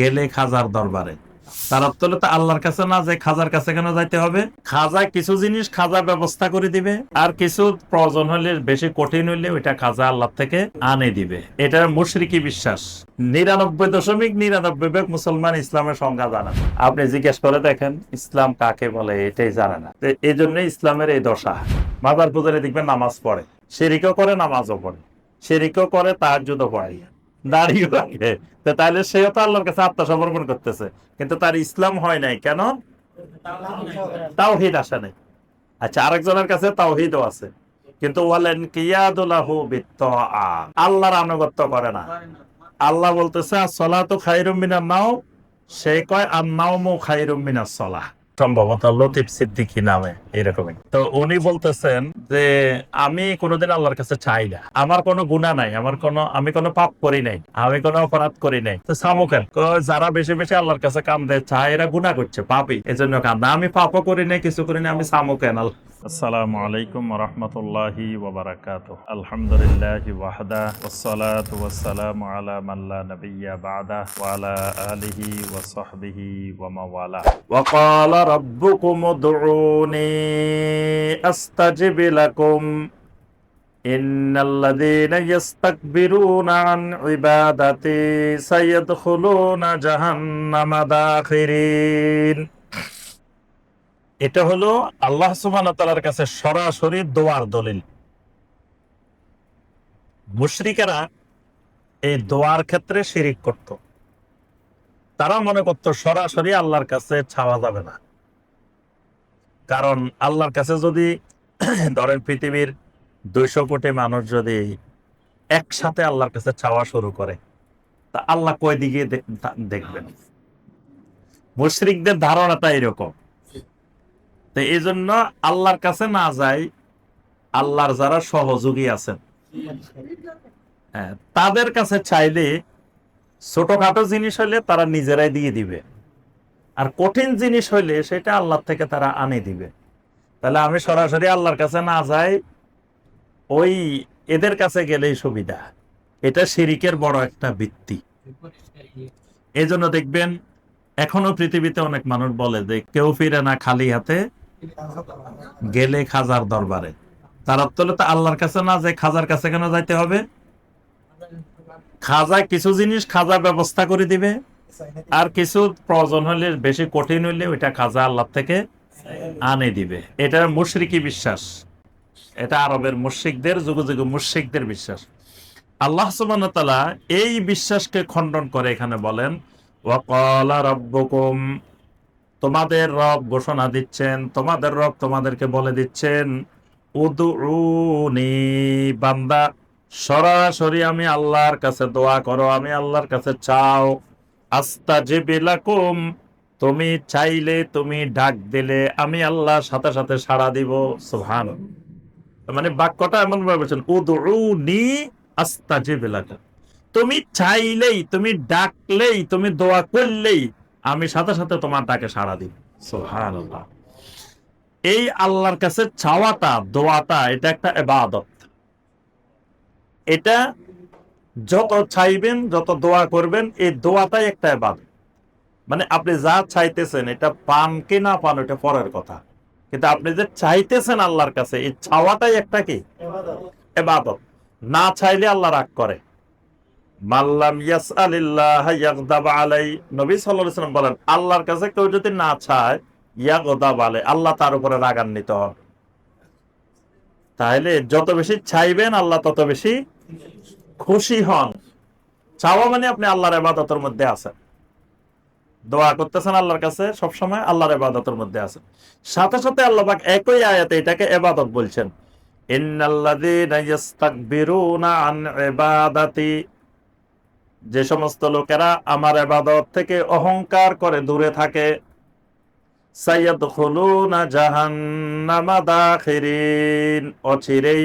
গেলে খাজার দরবারে। তার তো আল্লাহর কাছে না যে খাজার কাছে কেন যাইতে হবে? খাজা কিছু জিনিস খাজা ব্যবস্থা করে দিবে, আর কিছু প্রয়োজন হলে, বেশি কঠিন হইলে ওইটা খাজা আল্লাহ থেকে আনে দিবে। এটা মুশরিকি বিশ্বাস। নিরানব্বই দশমিক নিরানব্বই ভাগ মুসলমান ইসলামের সংজ্ঞা জানে। আপনি জিজ্ঞেস করে দেখেন, ইসলাম কাকে বলে? এটাই জানে না। এই জন্য ইসলামের এই দশা। মাদার পূজারে দেখবেন নামাজ পড়ে। সেরিকও করে, নামাজও পড়ে। সেরিকও করে তার যুদ্ধ পড়ে। দাঁড়িয়ে রাখে। তো তাহলে সেও তো আল্লাহর কাছে আত্মসমর্পণ করতেছে। কিন্তু তার ইসলাম হয় নাই, কেন? তাওহিদ আসে নাই। আচ্ছা আরেকজনের কাছে তাওহিদও আছে। কিন্তু বলেন কিয়াদুলাহু বিত্তা আল্লাহর আনুগত্য করে না। আল্লাহ বলতেছে সলাতু খাইরুম মিনান নাও সে কয় আর নাওমু খাইরুম মিনাস সলাহ সম্ভবত লতিফ সিদ্দিকি নামে এরকমই তো উনি বলতেছেন যে আমি কোনোদিন আল্লাহর কাছে চাই না আমার কোনো গুণা নাই আমার কোনো আমি কোনো পাপ করি নাই আমি কোনো অপরাধ করি নাই তো সামুকেন যারা বেশি বেশি আল্লাহর কাছে কান্দে চায় এরা গুণা করছে পাপি এজন্য কান্দে আমি পাপও করি নাই কিছু করি নাই আমি সামুকেন আসসালামু আলাইকুম রহমতুল্লাহি ওবারাকাত আলহামদুলিল্লাহ ওয়াহদা والصلاة والسلام على من لا نبي بعده وعلى آله وصحبه ومن والاه وقال ربكم ادعوني أستجب لكم إن الذين يستكبرون عن عبادتي سيدخلون جهنم داخرين এটা হলো আল্লাহ সুবহানাহু ওয়া তাআলার কাছে সরাসরি দোয়ার দলিল মুশরিকেরা এই দোয়ার ক্ষেত্রে শিরিক করত তারা মনে করত সরাসরি আল্লাহর কাছে ছাওয়া যাবে না কারণ আল্লাহর কাছে যদি ধরেন পৃথিবীর দুইশো কোটি মানুষ যদি একসাথে আল্লাহর কাছে চাওয়া শুরু করে তা আল্লাহ কয় দিকে দেখবেন? মুশরিকদের ধারণাটা এরকম। তো এই জন্য আল্লাহর কাছে না যাই আল্লাহর যারা সহযোগী আছেন হ্যাঁ, তাদের কাছে চাইলে ছোটখাটো জিনিস হলে তারা নিজেরাই দিয়ে দিবে। আর কঠিন জিনিস হইলে সেটা আল্লাহ থেকে তারা আনে দিবে। তাহলে আমি সরাসরি আল্লাহর কাছে না যাই, ওই এদের কাছে গেলেই সুবিধা। এটা শিরিকের বড় একটা ভিত্তি। এই জন্য দেখবেন, এখনও পৃথিবীতে অনেক মানুষ বলে যে, কেউ ফিরে না খালি হাতে গেলে খাজার দরবারে। তার তো আল্লাহর কাছে না যে খাজার কাছে কেন যাইতে হবে? খাজা কিছু জিনিস খাজা ব্যবস্থা করে দিবে। আর কিছু প্রয়োজন হলে, বেশি কঠিন হইলে ওইটা খাজা আল্লাহ থেকে আনে দিবে। এটা মুশরিকি বিশ্বাস। এটা আরবের মুশরিকদের, যুগে যুগে মুশরিকদের বিশ্বাস। আল্লাহ সুবহানাহু ওয়া তাআলা এই বিশ্বাসকে খণ্ডন করে এখানে বলেন ওয়াকালা রাব্বুকুম তোমাদের রব ঘোষণা দিচ্ছেন, তোমাদের রব তোমাদেরকে বলে দিচ্ছেন উদুনি বান্দা, সরাসরি আমি আল্লাহর কাছে দোয়া করো, আমি আল্লাহর কাছে চাও আস্তা যে বিলাকুম তুমি চাইলে তুমি ডাক দিলে আমি আল্লাহ সাথে সাথে সাড়া দিব। সুবহান মানে বাক্যটা এমন ভাবে বলছেন উদুনি আস্তা যে বিলাকুম তুমি চাইলেই, তুমি ডাকলেই, তুমি দোয়া করলেই আমি সাথে সাথে তোমার ডাকে সাড়া দিব। সুবহানাল্লাহ। এই আল্লাহর কাছে চাওয়াটা, দোয়াটা, এটা একটা এবাদত এটা যত চাইবেন যত দোয়া করবেন এই দোয়াটাই একটা এবাদত মানে আপনি যা চাইতেছেন এটা পান কি না পান এটা পরের কথা। কিন্তু আপনি যে চাইতেছেন আল্লাহর কাছে এই চাওয়াটাই একটা কি? এবাদত না চাইলে আল্লাহ রাগ করে। মাল্লাম ইয়াসআলিল্লাহ ইয়াগদাব আলাই। নবী সাল্লাল্লাহু আলাইহি বলেন আল্লাহর কাছে কেউ যদি না চায় ইয়াগদাব আলাই আল্লাহ তার উপরে রাগান্বিত। হন তাহলে যত বেশি চাইবেন আল্লাহ তত বেশি খুশি হন। চাওয়া মানে আপনি আল্লাহর ইবাদতের মধ্যে আছেন। দোয়া করতেছেন আল্লাহর কাছে সব সময় আল্লাহর ইবাদতের মধ্যে আছেন। সাথে সাথে আল্লাহ পাক একই আয়াতে এটাকে এবাদত বলছেন। যে সমস্ত লোকেরা আমার এবাদত থেকে অহংকার করে দূরে থাকে। জাহান্নামা দাখিরিন। অচিরেই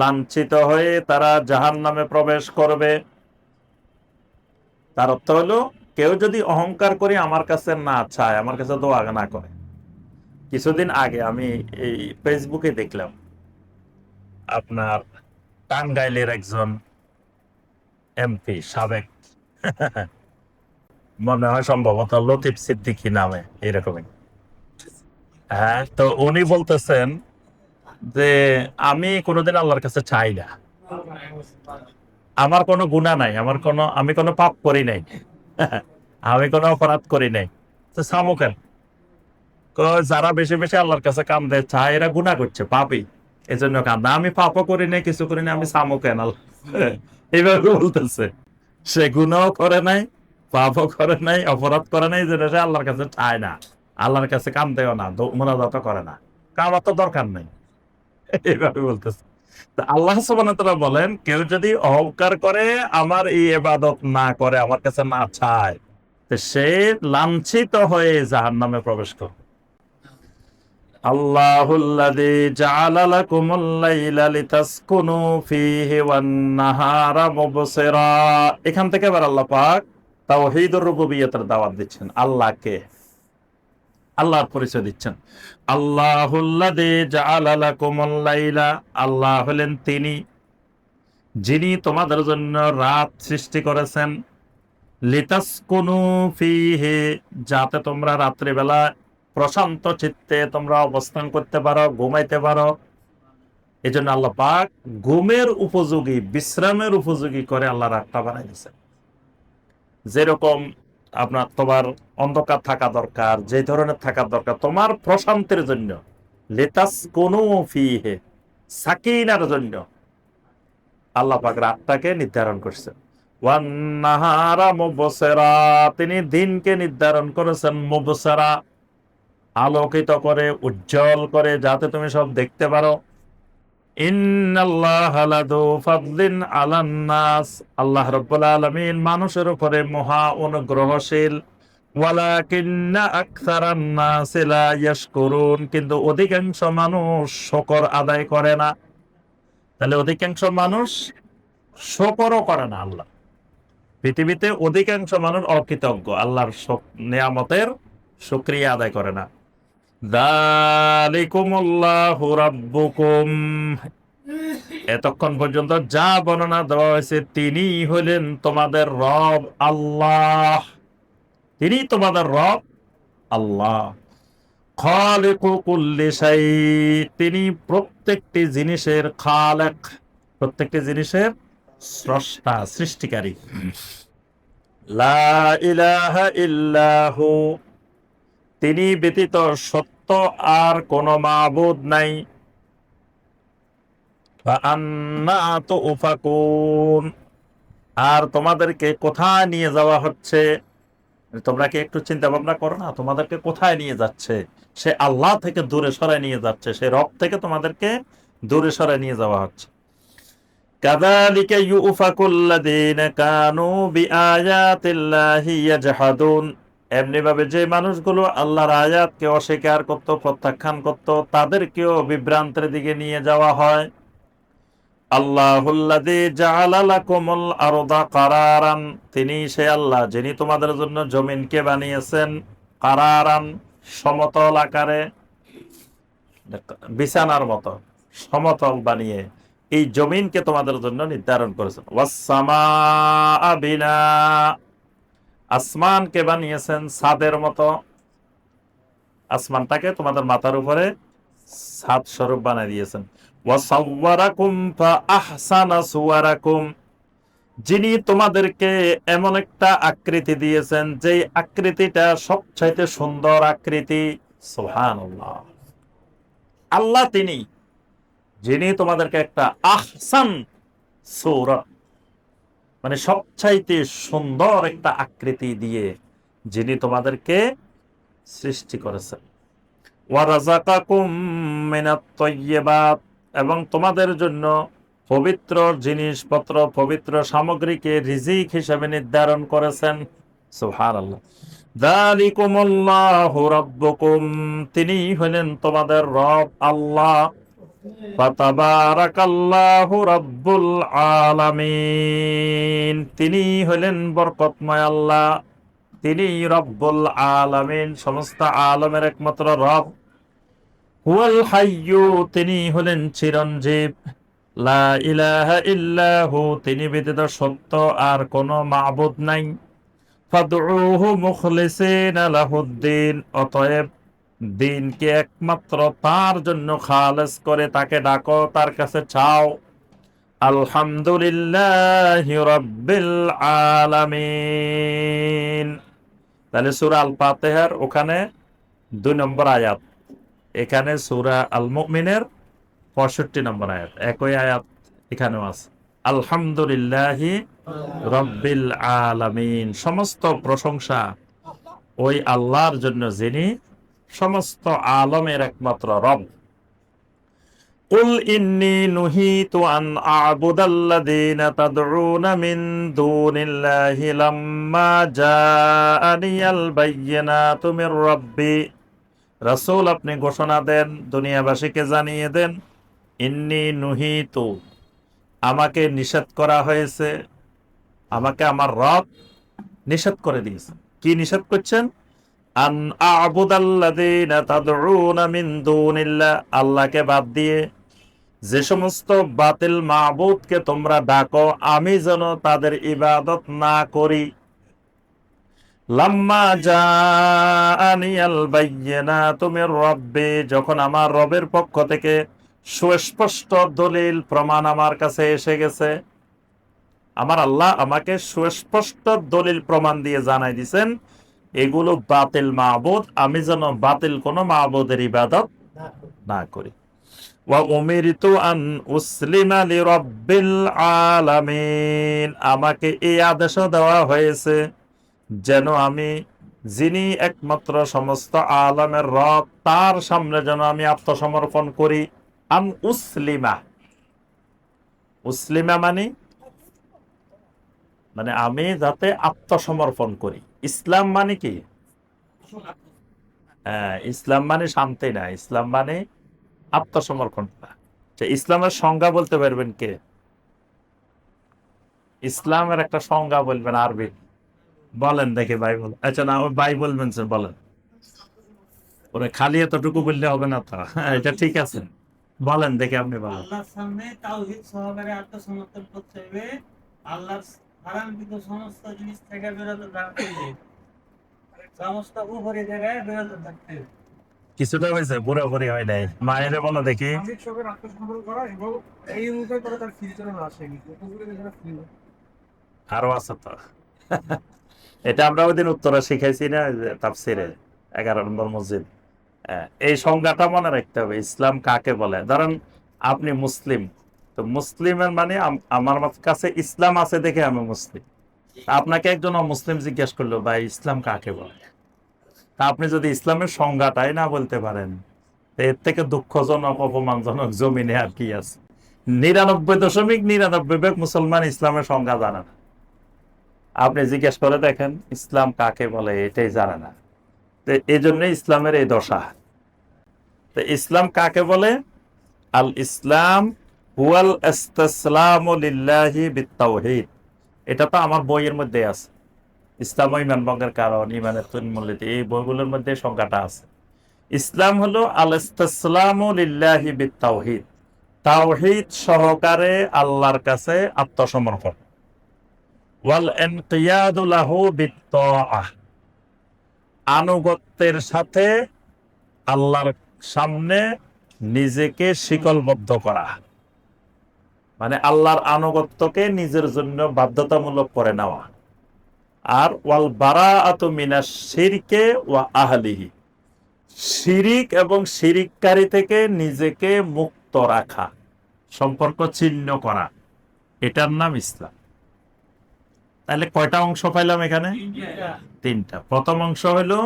লাঞ্ছিত হয়ে তারা জাহান্নামে প্রবেশ করবে। তার অর্থ হলো, কেউ যদি অহংকার করে আমার কাছে না চায়, আমার কাছে দোয়া না করে। কিছুদিন আগে আমি এই ফেসবুকে দেখলাম, আপনার টাঙ্গাইলের একজন এমপি, সাবেক, মনে হয় সম্ভবত লতিফ সিদ্দিকি নামে, এরকমই। হ্যাঁ তো উনি বলতেছেন যে আমি কোনোদিন আল্লাহর কাছে চাই না। আমার কোনো গুণা নাই, আমার কোনো আমি কোনো পাপ করি নাই। আমি কোনো অপরাধ করি নাই। তো সামু কেন? যারা বেশি বেশি আল্লাহর কাছে কান্দে, চায়, এরা গুণা করছে পাপি এই জন্য কান্দে। আমি পাপও করি নাই, কিছু করি নাই, আমি সামু কেন? এইভাবে বলতেছে। সে গুণাও করে নাই, পাপও করে নাই, অপরাধ করে নাই, যেটা সে আল্লাহর কাছে চায় না। আল্লাহর কাছে কাম দেয় না মোনাজাতও করে না। কামার তো দরকার নেই। এইভাবে বলতেছে। আল্লাহ বলেন, কেউ যদি অহংকার করে, আমার এই ইবাদত না করে, আমার কাছে না চায় সে লাঞ্ছিত হয়ে জাহান্নামে প্রবেশ করে এখান থেকে এবার আল্লাহ পাক তাওহীদুর দাওয়াত দিচ্ছেন। আল্লাহকে আল্লাহর পরিচয় দিচ্ছেন। আল্লাহ হলেন তিনি, যিনি তোমাদের জন্য রাত সৃষ্টি করেছেন। লিতাসকুনু ফীহি, যাতে তোমরা রাত্রিবেলা প্রশান্ত চিত্তে তোমরা অবস্থান করতে পারো, ঘুমাইতে পারো। এই জন্য আল্লাহ পাক ঘুমের উপযোগী, বিশ্রামের উপযোগী করে আল্লাহ রাতটা বানাই দিয়েছে যেরকম আপনার তোমার অন্ধকার থাকা দরকার, যে ধরনের থাকা দরকার, তোমার প্রশান্তির জন্য। লেতাস কোন ফিহে, সাকিনার জন্য। আল্লাহ পাক রাতটাকে নির্ধারণ করছেন ওয়ান নাহারা তিনি দিনকে নির্ধারণ করেছেন মুবসিরা। আলোকিত করে, উজ্জ্বল করে, যাতে তুমি সব দেখতে পারো। আল্লাহ রাব্বুল মানুষের উপরে মহা অনুগ্রহশীল। কিন্তু অধিকাংশ মানুষ শকর আদায় করে না। তাহলে অধিকাংশ মানুষ শকরও করে না আল্লাহ। পৃথিবীতে অধিকাংশ মানুষ অকৃতজ্ঞ। আল্লাহর নিয়ামতের শুকরিয়া আদায় করে না। এতক্ষণ পর্যন্ত যা বর্ণনা দেওয়া হয়েছে তিনি হলেন তোমাদের রব আল্লাহ। তিনি তোমাদের রব আল্লাহ। তিনি প্রত্যেকটি জিনিসের খালেক, প্রত্যেকটি জিনিসের স্রষ্টা, সৃষ্টিকারী। লা ইলাহা ইল্লাহু। তিনি ব্যতীত সত্য আর কোন মাবুদ নাই। আর তোমাদেরকে কোথায় নিয়ে যাওয়া হচ্ছে? তোমরা কি একটু চিন্তা ভাবনা করো না? তোমাদেরকে কোথায় নিয়ে যাচ্ছে? সে আল্লাহ থেকে দূরে সরে নিয়ে যাচ্ছে। সে রব থেকে তোমাদেরকে দূরে সরে নিয়ে যাওয়া হচ্ছে। কাদালিকে ইউফাকুল্লাদিন কানু বিআয়াতিল্লাহি ইয়াজহাদুন। এমনি ভাবে যে মানুষগুলো আল্লাহর আয়াতকে অস্বীকার করত, প্রত্যাখ্যান করত, তাদেরকেও বিভ্রান্তের দিকে নিয়ে যাওয়া হয়। কারারান, তিনি সে আল্লাহ যিনি তোমাদের জন্য জমিনকে বানিয়েছেন কারারান, সমতল আকারে, বিছানার মতো সমতল বানিয়ে এই জমিনকে তোমাদের জন্য নির্ধারণ করেছেন। ওয়াসসামা বিনা আসমানকে বানিয়েছেন ছাদের মতো। আসমানটাকে তোমাদের মাথার উপরে ছাদ স্বরূপ বানিয়ে দিয়েছেন। যিনি তোমাদেরকে এমন একটা আকৃতি দিয়েছেন, যেই আকৃতিটা সবচাইতে সুন্দর আকৃতি। সুবহানাল্লাহ। আল্লাহ তিনি, যিনি তোমাদেরকে একটা আহসান সূরা মানে সবচাইতে সুন্দর একটা আকৃতি দিয়ে যিনি তোমাদেরকে সৃষ্টি করেছেন। এবং তোমাদের জন্য পবিত্র জিনিসপত্র, পবিত্র সামগ্রীকে রিজিক হিসেবে নির্ধারণ করেছেন। যালিকুমুল্লাহু রাব্বুকুম তিনি হলেন তোমাদের রব আল্লাহ। আলামিন। তিনি হলেন বরকতময় আল্লাহ। তিনি রব্বুল আলামিন, সমস্ত আলমের একমাত্র রব। হুয়াল হাইয়ু তিনি হলেন চিরঞ্জীব। লা ইলাহা ইল্লাহু, তিনি ব্যতীত সত্য আর কোনো মাবুদ নাই। ফাদউহু মুখলিসিনা লাহুদ্দিন, অতএব দিনকে একমাত্র তার জন্য খালেস করে তাকে ডাকো, তার কাছে চাও। আলহামদুলিল্লাহ রব্বিল আলামিন। তাহলে সুরা আল ফাতিহার ওখানে দুই নম্বর আয়াত। এখানে সুরা আল মুমিনের পঁয়ষট্টি নম্বর আয়াত। একই আয়াত এখানেও আছে। আলহামদুলিল্লাহি রব্বিল আলামিন। সমস্ত প্রশংসা ওই আল্লাহর জন্য যিনি সমস্ত আলমের একমাত্র রব قل إني نهيت أن أعبد الذين تدعون من دون الله لما جاءني البينات من ربي রাসূল আপনি ঘোষণা দেন দুনিয়াবাসীকে জানিয়ে দেন ইন্নি নুহিতু আমাকে নিষেধ করা হয়েছে আমাকে আমার রব নিষেধ করে দিয়েছে কি নিষেধ করছেন আন তাদউনা মিন দুনিল্লাহ, আল্লাহকে বাদ দিয়ে যে সমস্ত বাতিল মাবুদকে তোমরা ডাকো, আমি যেন তাদের ইবাদত না করি। লাম্মা যখন আমার রবের পক্ষ থেকে সুস্পষ্ট দলিল, প্রমাণ আমার কাছে এসে গেছে, আমার আল্লাহ আমাকে সুস্পষ্ট দলিল প্রমাণ দিয়ে জানাই দিছেন। এগুলো বাতিল মাহবুদ আমি যেন বাতিল কোন মাহবুদের ইবাদত না করি। আমাকে এই আদেশও দেওয়া হয়েছে যেন আমি যিনি একমাত্র সমস্ত আলমের রব তার সামনে যেন আমি আত্মসমর্পণ করি। আন উসলিমা। উসলিমা মানে? মানে আমি যাতে আত্মসমর্পণ করি। ইসলাম মানে কি? হ্যাঁ ইসলাম মানে শান্তি না ইসলাম মানে আত্মসমর্পণ ইসলামের সংজ্ঞা বলতে পারবেন কে? ইসলামের একটা সংজ্ঞা বলবেন আরবি। বলেন দেখে ভাই বল আচ্ছা না ভাই বলবেন স্যার বলেন। ওরে খালি এতটুকু বললে হবে না তো। হ্যাঁ, এটা ঠিক আছে। বলেন দেখে আপনি বলেন। আল্লাহর সামনে তাওহীদ সহকারে আত্মসমর্পণ করতে হবে আল্লাহর হারামকৃত সমস্ত জিনিস থেকে বিরত থাকতে সমস্ত উপরে জায়গায় বিরত থাকতে কিছুটা হয়েছে পুরোপুরি হয় নাই। মায়ের বলো দেখি। এই অনুযায়ী তার আসেনি আরও আছে তো। এটা আমরা ওই দিন উত্তরে শিখাইছি না তাফসিরে এগারো নম্বর মসজিদ। এই সংজ্ঞাটা মনে রাখতে হবে ইসলাম কাকে বলে? ধরেন আপনি মুসলিম তো মুসলিমের মানে আমার কাছে ইসলাম আছে দেখে আমি মুসলিম। আপনাকে একজন মুসলিম জিজ্ঞেস করল, ভাই, ইসলাম কাকে বলে? তা আপনি যদি ইসলামের সংজ্ঞাটাই না বলতে পারেন এর থেকে দুঃখজনক, অপমানজনক জমিনে আর কি আছে? নিরানব্বই দশমিক নিরানব্বই ভাগ মুসলমান ইসলামের সংজ্ঞা জানে না। আপনি জিজ্ঞেস করে দেখেন, ইসলাম কাকে বলে? এটাই জানে না। তো এই জন্য ইসলামের এই দশা। তো ইসলাম কাকে বলে? আল ইসলাম হুয়াল ইস্তিসলামু লিল্লাহি বিত্তাওহীদ। এটা তো আমার বইয়ের মধ্যে আছে। ইসলাম ইমান ভঙ্গের কারণ, ইমানের তুলমূল্যতে এই বইগুলোর মধ্যে সংজ্ঞাটা আছে। ইসলাম হলো আল ইস্তিসলামু লিল্লাহি বিত্তাওহীদ। তাওহীদ সহকারে আল্লাহর কাছে আত্মসমর্পণ। ওয়াল ইনকিয়াদু লাহু আনুগত্যের সাথে আল্লাহর সামনে নিজেকে শিকলবদ্ধ করা। মানে আল্লাহর আনুগত্যকে নিজের জন্য বাধ্যতামূলক করে নেওয়া। আর ওয়াল বারাআতু মিনাশ শিরকে ওয়া আহলিহি। শিরিক এবং শিরিককারী থেকে নিজেকে মুক্ত রাখা, সম্পর্ক ছিন্ন করা, এটার নাম ইসলাম। তাহলে কয়টা অংশ পাইলাম এখানে? তিনটা। প্রথম অংশ হলো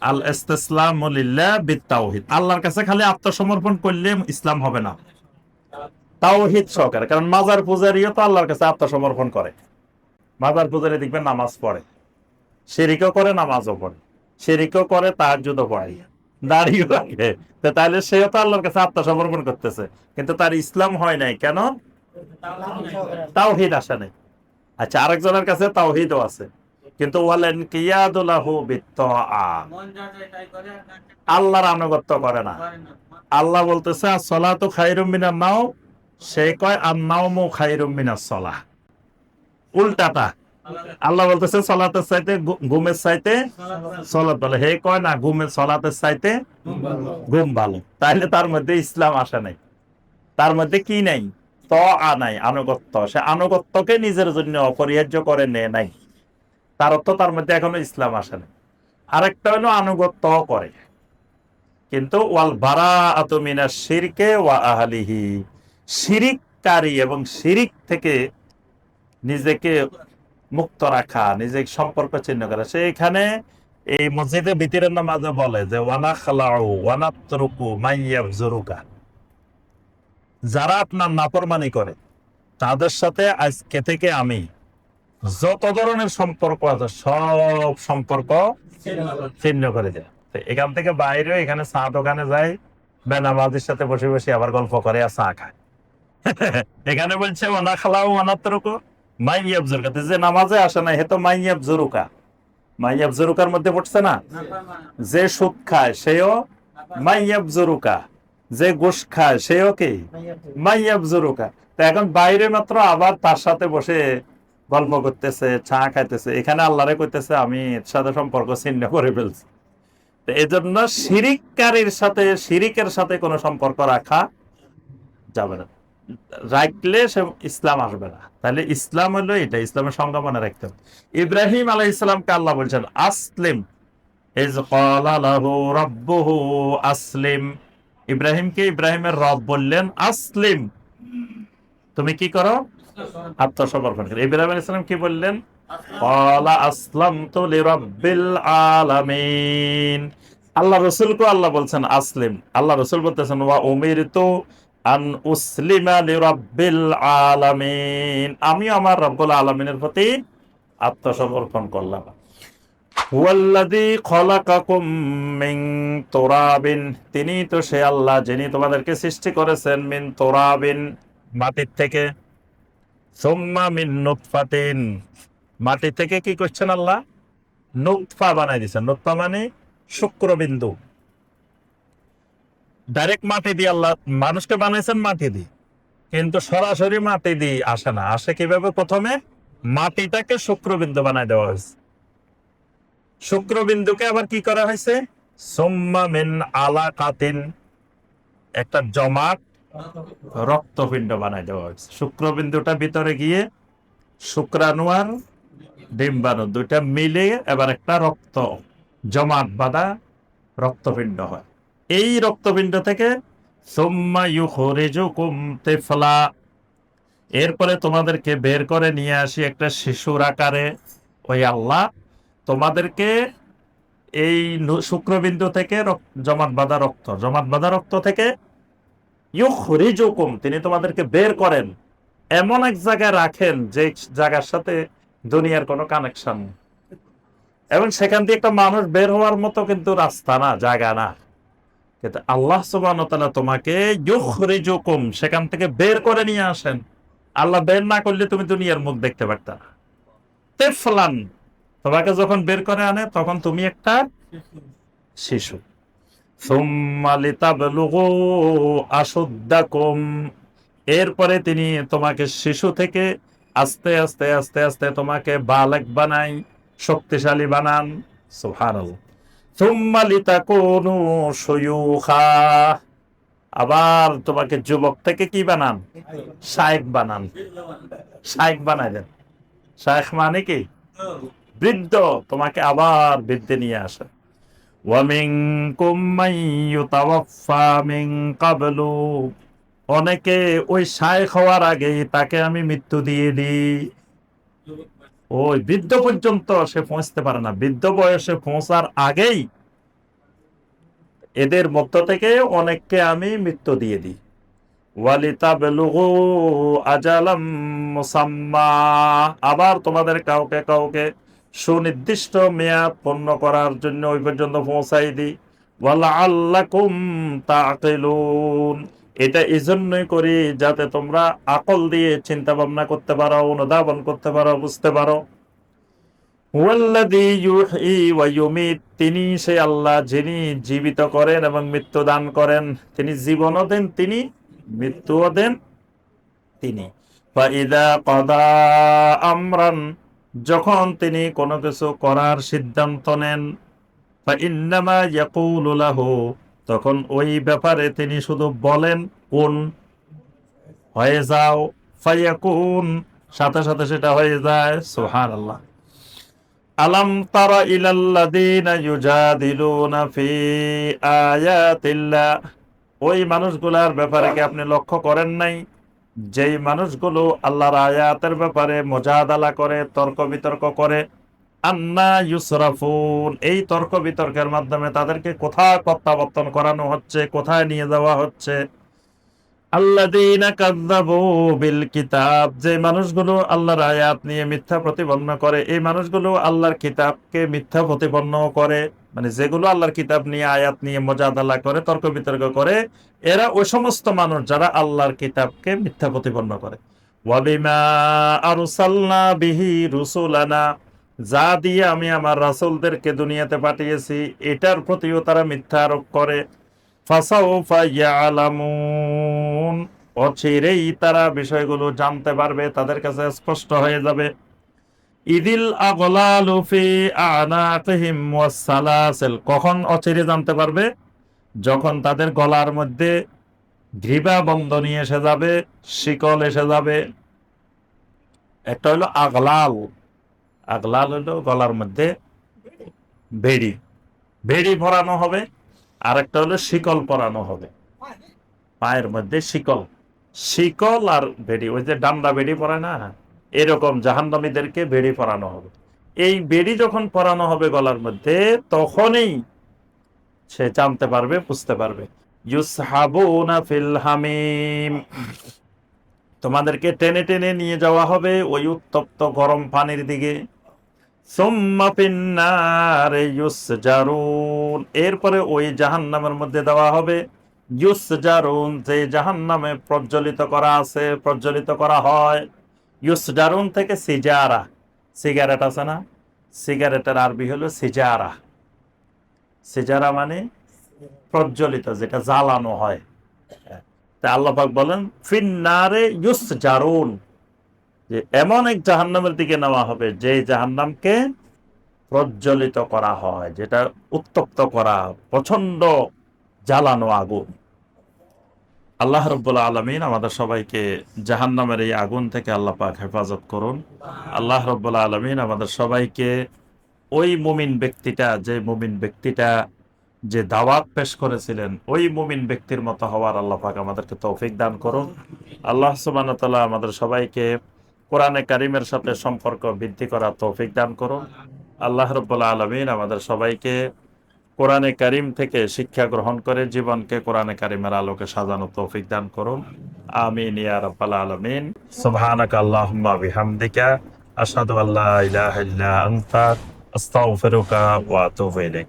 আল লিল্লাহ আল্লাহর কাছে খালি আত্মসমর্পণ করলে ইসলাম হবে না। তাওহীদ সহকারে, কারণ মাজার পূজারীও তো আল্লাহর কাছে আত্মসমর্পণ করে। মাজার পূজারী দেখবেন নামাজ পড়ে, শিরিকও করে, নামাজও পড়ে। শিরিকও করে, তাহাজ্জুদও পড়ে। দাঁড়িয়ে রাখে। তাহলে সেও তো আল্লাহর কাছে আত্মসমর্পণ করতেছে। কিন্তু তার ইসলাম হয় নাই, কেন? তাওহীদ আসে নাই। আচ্ছা আরেকজনের কাছে তাওহীদও আছে। কিন্তু ওয়ালেন কিয়াদুলাহু আল্লাহর আনুগত্য করে না। আল্লাহ বলতেছে সলাতু খাইরুম মিনান নাও সে কয় আর নাওমু খাইরুম মিনাস সলাহ। উল্টাটা। আল্লাহ বলতেছে সলাতের চাইতে ঘুমের চাইতে সলাত ভালো। হে কয়, না, ঘুমের, সলাতের চাইতে ঘুম ভালো। তাইলে তার মধ্যে ইসলাম আসে নাই। তার মধ্যে কি নাই? ত আ নাই, আনুগত্য। সে আনুগত্যকে নিজের জন্য অপরিহার্য করে নেয় নাই। তার অর্থ তার মধ্যে এখনও ইসলাম আসে নাই। আরেকটা হলো আনুগত্য করে। কিন্তু ওয়াল বারা আতমিনা শিরকে ওয়া আহলিহি। শিরিককারী এবং শিরিক থেকে নিজেকে মুক্ত রাখা নিজে সম্পর্ক চিহ্ন করা। সে এখানে এই মসজিদে ভিতরের নামাজে বলে যে ওয়ানা খালাউ ওয়ানা তরুকু মাইয়াব জরুকা যারা আপনার নাফরমানি করে, তাদের সাথে আজকে থেকে আমি যত ধরনের সম্পর্ক আছে, সব সম্পর্ক ছিন্ন করে দেয় এখান থেকে বাইরে এখানে চা দোকানে যায় বেনামাজির সাথে বসে বসে আবার গল্প করে আর চা খায়। এখানে বলছে, ওনা খালাও অনাত্তরকো মাইয়াব জরুকা। যে নামাজে আসে না হে তো মাইয়াব জরুকা। মাইয়াব জরুকার মধ্যে পড়ছে না? যে সুদ খায়, সেও মাইয়াব জরুকা। যে গোশ খায়, সেও কি? মাইয়াব জরুকা। তো এখন বাইরে মাত্র আবার তার সাথে বসে গল্প করতেছে, চা খাইতেছে। এখানে আল্লাহরে কইতেছে, আমি এর সাথে সম্পর্ক ছিন্ন করে ফেলছি। তো এই জন্য শিরিককারীর সাথে, শিরিকের সাথে কোনো সম্পর্ক রাখা যাবে না। রাখলে সে ইসলাম আসবে না। তাহলে ইসলাম হলো এটা, ইসলামের সংজ্ঞা মনে রাখতে ইব্রাহিম ইসলামকে আল্লাহ বলছেন, আসলিম। আসলিম। ইব্রাহিমকে ইব্রাহিমের রব বললেন, আসলিম। তুমি কি করো? আত্মসমর্পণ করো। ইব্রাহিম আলাইহিস সালাম কি বললেন? আসলামতু লিরাব্বিল আলামিন। আল্লাহ রসুলকে আল্লাহ বলছেন, আসলিম। আল্লাহ রসুল বলতেছেন, ওয়া উমিরতু আন উসলিমা লিরাব্বিল আলামিন। আমি আমার রব্বুল আলামিনের প্রতি আত্মসমর্পণ করলাম। হুয়াল্লাযী খালাকাকুম মিন তুরাবিন। তিনি তো সে আল্লাহ যিনি তোমাদেরকে সৃষ্টি করেছেন মিন তুরাবিন মাটির থেকে। সুম্মা মিন নুতফাতিন। মাটি থেকে কি করছেন আল্লাহ? নুতফা বানাই দিয়েছেন। নুতফা মানে শুক্রবিন্দু। ডাইরেক্ট মাটি দিয়ে আল্লাহ মানুষকে বানাইছেন মাটি দিয়ে। কিন্তু সরাসরি মাটি দিয়ে আসে না। আসে কীভাবে? প্রথমে মাটিটাকে শুক্রবিন্দু বানাই দেওয়া হয়েছে। শুক্রবিন্দুকে আবার কি করা হয়েছে? সোম্মা মিন আলাকাতিন, একটা জমাট, রক্তপিণ্ড বানাই দেওয়া হয়েছে। শুক্রবিন্দুটা ভিতরে গিয়ে শুক্রাণু আর ডিম্বাণু দুইটা মিলে এবার একটা রক্ত, জমাট বাঁধা রক্তপিণ্ড হয়। এই রক্তপিণ্ড থেকে তিফলা এরপরে তোমাদেরকে বের করে নিয়ে আসি একটা শিশুর আকারে। ওই আল্লাহ, তোমাদেরকে এই শুক্রবিন্দু থেকে জমাট বাঁধা রক্ত, জমাট বাঁধা রক্ত থেকে, ইউখরিজুকুম তিনি তোমাদেরকে বের করেন। এমন এক জায়গায় রাখেন যে জায়গার সাথে দুনিয়ার কোনো কানেকশন এবং সেখান দিয়ে একটা মানুষ বের হওয়ার মতো কিন্তু রাস্তা না, জায়গা না। কিন্তু আল্লাহ সুবহানাহু তোমাকে সেখান থেকে বের করে নিয়ে আসেন। আল্লাহ বের না করলে তুমি দুনিয়ার মুখ দেখতে পারতা তেফলান, তোমাকে যখন বের করে আনে, তখন তুমি একটা শিশু। এরপরে তিনি তোমাকে শিশু থেকে আস্তে আস্তে আস্তে আস্তে তোমাকে বালক বানাই শক্তিশালী বানান। সুবহানাল্লাহ। সুম্মালিতা কোনো সয়ুহা। আবার তোমাকে যুবক থেকে কি বানান? শায়েক বানান। শায়েক বানাই দেন শায়েখ মানে কি? বৃদ্ধ। তোমাকে আবার বৃদ্ধে নিয়ে আসে। অনেকে ওই শায়েখ হওয়ার আগে তাকে আমি মৃত্যু দিয়ে দিই। ওই বৃদ্ধ পর্যন্ত সে পৌঁছতে পারে না। বৃদ্ধ বয়সে পৌঁছার আগেই এদের মধ্য থেকে অনেককে আমি মৃত্যু দিয়ে দিই। আবার তোমাদের কাউকে কাউকে সুনির্দিষ্ট মেয়াদ পূর্ণ করার জন্য ওই পর্যন্ত পৌঁছাই দিই। ওয়ালা তাকিলুন এটা এই জন্যই করি যাতে তোমরা আকল দিয়ে চিন্তা ভাবনা করতে পারো, অনুধাবন করতে পারো, বুঝতে পারো। তিনি সে আল্লাহ যিনি জীবিত করেন এবং মৃত্যু দান করেন। তিনি জীবনও দেন, তিনি মৃত্যুও দেন, তিনি। আমরান, যখন তিনি কোনো কিছু করার সিদ্ধান্ত নেন বা ইন্নামা ইয়াকুলু লাহু তখন ওই ব্যাপারে তিনি শুধু বলেন, কোন হয়ে যাও, ফায়াকুন। সাথে সাথে সেটা হয়ে যায়, সুবহানাল্লাহ। আলাম তারা ইলাল্লাযীনা ইউজাদিলুনা ফি আয়াতিল্লাহ। ওই মানুষগুলার ব্যাপারে কি আপনি লক্ষ্য করেন নাই? যেই মানুষগুলো আল্লাহর আয়াতের ব্যাপারে মোজাদালা করে, তর্ক বিতর্ক করে আন্না ইউসরাফুন, এই তর্ক বিতর্কের মাধ্যমে তাদেরকে কোথায় প্রত্যাবর্তন করানো হচ্ছে, কোথায় নিয়ে যাওয়া হচ্ছে? যে মানুষগুলো আল্লাহর আয়াত নিয়ে মিথ্যা প্রতিপন্ন করে, এই মানুষগুলো আল্লাহর কিতাবকে মিথ্যা প্রতিপন্ন করে মানে যেগুলো আল্লাহর কিতাব নিয়ে, আয়াত নিয়ে মজাদালা করে, তর্ক বিতর্ক করে, এরা ওই সমস্ত মানুষ যারা আল্লাহর কিতাবকে মিথ্যা প্রতিপন্ন করে। ওয়াবিমা আরসালনা বিহি রুসুলানা যা দিয়ে আমি আমার রাসূলদেরকে দুনিয়াতে পাঠিয়েছি, এটার প্রতিও তারা মিথ্যা আরোপ করে। অচিরেই তারা বিষয়গুলো জানতে পারবে, তাদের কাছে স্পষ্ট হয়ে যাবে। ইদিল কখন অচিরে জানতে পারবে? যখন তাদের গলার মধ্যে গ্রীবা বন্ধনী এসে যাবে, শিকল এসে যাবে। একটা হলো আগলাল। আগলাল হলো গলার মধ্যে বেড়ি বেড়ি ভরানো হবে আর একটা হলো শিকল পরানো হবে। পায়ের মধ্যে শিকল। শিকল আর বেড়ি ওই যে ডান্ডা বেড়ি পরায় না, এরকম জাহান্নামীদেরকে বেড়ি পরানো হবে। এই বেড়ি যখন পরানো হবে গলার মধ্যে, তখনই সে জানতে পারবে, বুঝতে পারবে। তোমাদেরকে টেনে টেনে নিয়ে যাওয়া হবে ওই উত্তপ্ত গরম পানির দিকে। এরপরে ওই জাহান্নামের মধ্যে দেওয়া হবে ইউস জারুন যে জাহান্নামে প্রজ্বলিত করা আছে, প্রজ্বলিত করা হয়। ইউস জারুন থেকে সিজারা। সিগারেট আছে না? সিগারেটের আরবি হলো সিজারা। সিজারা মানে প্রজ্বলিত, যেটা জ্বালানো হয়। তা আল্লাপাক বলেন, ফিন্নারে ইউস জারুন যে এমন এক জাহান্নামের দিকে নেওয়া হবে, যে জাহান্নামকে প্রজ্বলিত করা হয়, যেটা উত্তপ্ত করা প্রচণ্ড জ্বালানো আগুন। আল্লাহ রব্বুল আলমিন আমাদের সবাইকে জাহান্নামের এই আগুন থেকে আল্লাহ পাক হেফাজত করুন। আল্লাহ রব্বুল আলমিন আমাদের সবাইকে ওই মুমিন ব্যক্তিটা, যে মুমিন ব্যক্তিটা যে দাওয়াত পেশ করেছিলেন, ওই মুমিন ব্যক্তির মতো হওয়ার আল্লাহ পাক আমাদেরকে তৌফিক দান করুন। আল্লাহ ওয়া আমাদের সবাইকে কোরআনে কারিমের সাথে সম্পর্ক বৃদ্ধি করার তৌফিক দান করুন। আল্লাহ রব্বুল আলমিন আমাদের সবাইকে কোরআনে কারিম থেকে শিক্ষা গ্রহণ করে জীবনকে কোরআনে কারিমের আলোকে সাজানো তৌফিক দান করুন। আমিন ইয়া রাব্বাল আলমিন। সুবহানাকা আল্লাহুম্মা বিহামদিকা, আশহাদু আল্লা ইলাহা ইল্লা আনতা, আস্তাগফিরুকা ওয়া আতুবু ইলাইক।